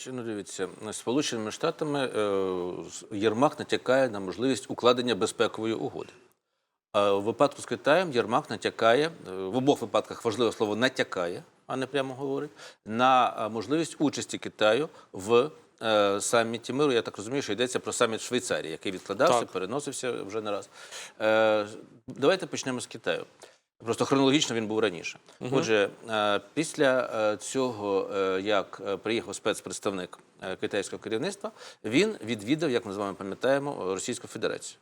Михайлович, ну дивіться, Сполученими Штатами е, Єрмак натякає на можливість укладення безпекової угоди. А в випадку з Китаєм Єрмак натякає, е, в обох випадках важливе слово натякає, а не прямо говорить, на е, можливість участі Китаю в саміті миру. Я так розумію, що йдеться про саміт Швейцарії, який відкладався, Так. переносився вже не раз. Давайте почнемо з Китаю. Просто хронологічно він був раніше. Отже, е, після е, цього, е, як приїхав спецпредставник китайського керівництва, він відвідав, як ми з вами пам'ятаємо, Російську Федерацію.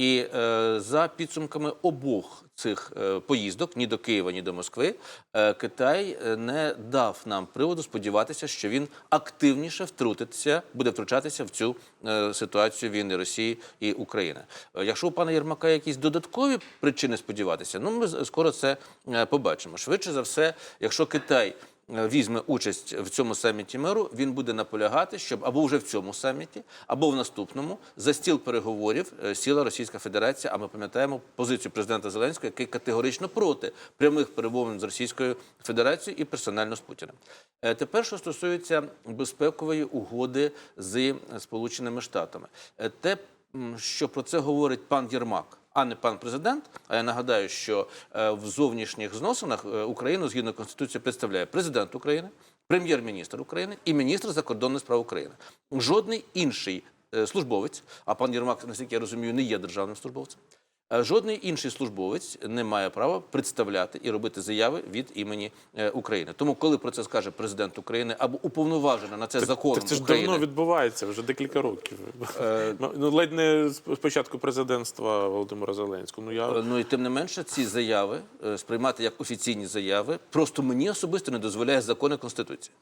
І е, за підсумками обох цих е, поїздок, ні до Києва, ні до Москви, е, Китай е, не дав нам приводу сподіватися, що він активніше втрутиться, буде втручатися в цю е, ситуацію війни Росії і України. Е, якщо у пана Єрмака якісь додаткові причини сподіватися, ну ми скоро це е, побачимо. Швидше за все, якщо Китай візьме участь в цьому саміті миру, він буде наполягати, щоб або вже в цьому саміті, або в наступному за стіл переговорів е, сіла Російська Федерація. А ми пам'ятаємо позицію президента Зеленського, який категорично проти прямих перемовин з Російською Федерацією і персонально з Путіним. Е, Тепер, що стосується безпекової угоди з Сполученими Штатами, Е, те, що про це говорить пан Єрмак а не пан президент. А я нагадаю, що е, в зовнішніх зносинах е, Україну згідно конституції представляє президент України, прем'єр-міністр України і міністр закордонних справ України. Жодний інший е, службовець, а пан Єрмак, наскільки я розумію, не є державним службовцем. Е, Жодний інший службовець не має права представляти і робити заяви від імені е, України. Тому, коли про це скаже президент України або уповноважена на це законом Так це ж України, давно відбувається, вже декілька років. Е, Ну, ну, ледь не з початку президентства Володимира Зеленського. Ну, я... Ну і тим не менше, ці заяви е, сприймати як офіційні заяви просто мені особисто не дозволяє закони Конституції.